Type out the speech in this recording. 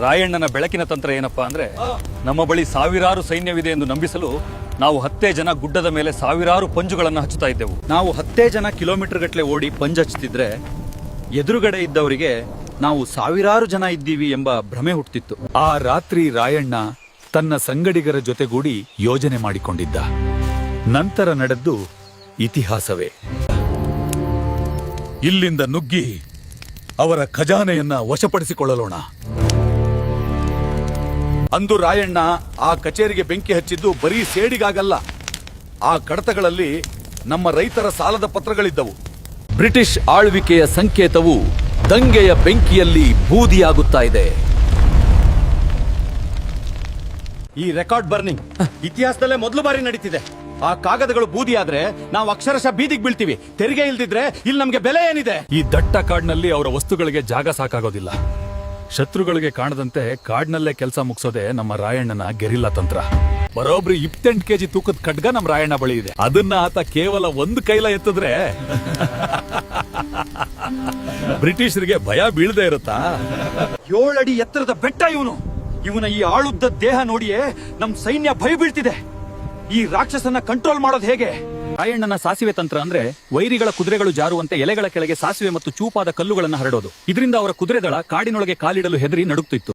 ರಾಯಣ್ಣನ ಬೆಳಕಿನ ತಂತ್ರ ಏನಪ್ಪಾ ಅಂದ್ರೆ, ನಮ್ಮ ಬಳಿ ಸಾವಿರಾರು ಸೈನ್ಯವಿದೆ ಎಂದು ನಂಬಿಸಲು ನಾವು ಹತ್ತೇ ಜನ ಗುಡ್ಡದ ಮೇಲೆ ಸಾವಿರಾರು ಪಂಜುಗಳನ್ನು ಹಚ್ಚುತ್ತಾ ಇದ್ದೆವು. ನಾವು ಹತ್ತೇ ಜನ ಕಿಲೋಮೀಟರ್ ಗಟ್ಟಲೆ ಓಡಿ ಪಂಜ ಹಚ್ಚುತ್ತಿದ್ರೆ, ಎದುರುಗಡೆ ಇದ್ದವರಿಗೆ ನಾವು ಸಾವಿರಾರು ಜನ ಇದ್ದೀವಿ ಎಂಬ ಭ್ರಮೆ ಹುಟ್ಟಿತ್ತು. ಆ ರಾತ್ರಿ ರಾಯಣ್ಣ ತನ್ನ ಸಂಗಡಿಗರ ಜೊತೆಗೂಡಿ ಯೋಜನೆ ಮಾಡಿಕೊಂಡಿದ್ದ. ನಂತರ ನಡೆದ್ದು ಇತಿಹಾಸವೇ. ಇಲ್ಲಿಂದ ನುಗ್ಗಿ ಅವರ ಖಜಾನೆಯನ್ನ ವಶಪಡಿಸಿಕೊಳ್ಳಲೋಣ ಅಂದು ರಾಯಣ್ಣ ಆ ಕಚೇರಿಗೆ ಬೆಂಕಿ ಹಚ್ಚಿದ್ದು ಬರೀ ಸೇಡಿಗಾಗಲ್ಲ. ಆ ಕಡತಗಳಲ್ಲಿ ನಮ್ಮ ರೈತರ ಸಾಲದ ಪತ್ರಗಳಿದ್ದವು. ಬ್ರಿಟಿಷ್ ಆಳ್ವಿಕೆಯ ಸಂಕೇತವು ದಂಗೆಯ ಬೆಂಕಿಯಲ್ಲಿ ಬೂದಿಯಾಗುತ್ತಾ ಇದೆ. ಈ ರೆಕಾರ್ಡ್ ಬರ್ನಿಂಗ್ ಇತಿಹಾಸದಲ್ಲೇ ಮೊದಲು ಬಾರಿ ನಡೀತಿದೆ. ಆ ಕಾಗದಗಳು ಬೂದಿ ಆದ್ರೆ ನಾವು ಅಕ್ಷರಶಃ ಬೀದಿಗೆ ಬೀಳ್ತೀವಿ. ತೆರಿಗೆ ಇಲ್ದಿದ್ರೆ ಇಲ್ಲಿ ನಮ್ಗೆ ಬೆಲೆ ಏನಿದೆ? ಈ ದಟ್ಟ ಕಾಡ್ನಲ್ಲಿ ಅವರ ವಸ್ತುಗಳಿಗೆ ಜಾಗ ಸಾಕಾಗೋದಿಲ್ಲ. ಶತ್ರುಗಳಿಗೆ ಕಾಣದಂತೆ ಕಾಡ್ನಲ್ಲೇ ಕೆಲಸ ಮುಗಿಸೋದೆ ನಮ್ಮ ರಾಯಣ್ಣನ ಗೆರಿಲ್ಲ ತಂತ್ರ. ಬರೋಬ್ರಿ ಇಪ್ಪತ್ತೆಂಟು ಕೆಜಿ ತೂಕದ ಖಡ್ಗ ನಮ್ಮ ರಾಯಣ್ಣ ಬಳಿ ಇದೆ. ಅದನ್ನ ಆತ ಕೇವಲ ಒಂದು ಕೈಲ ಎತ್ತಿದ್ರೆ ಬ್ರಿಟಿಷರಿಗೆ ಭಯ ಬೀಳದೆ ಇರುತ್ತಾ? ಏಳಡಿ ಎತ್ತರದ ಬೆಟ್ಟ ಇವನು. ಇವನ ಈ ಆಳುದ್ದ ದೇಹ ನೋಡಿಯೇ ನಮ್ ಸೈನ್ಯ ಭಯ ಬೀಳ್ತಿದೆ ಈ ರಾಕ್ಷಸನ್ನ ಕಂಟ್ರೋಲ್ ಮಾಡೋದು ಹೇಗೆ? ರಾಯಣ್ಣನ ಸಾಸಿವೆ ತಂತ್ರ ಅಂದ್ರೆ ವೈರಿಗಳ ಕುದುರೆಗಳು ಜಾರುವಂತೆ ಎಲೆಗಳ ಕೆಳಗೆ ಸಾಸಿವೆ ಮತ್ತು ಚೂಪಾದ ಕಲ್ಲುಗಳನ್ನು ಹರಡೋದು. ಇದರಿಂದ ಅವರ ಕುದುರೆ ದಳ ಕಾಡಿನೊಳಗೆ ಕಾಲಿಡಲು ಹೆದರಿ ನಡುಗ್ತಿತ್ತು.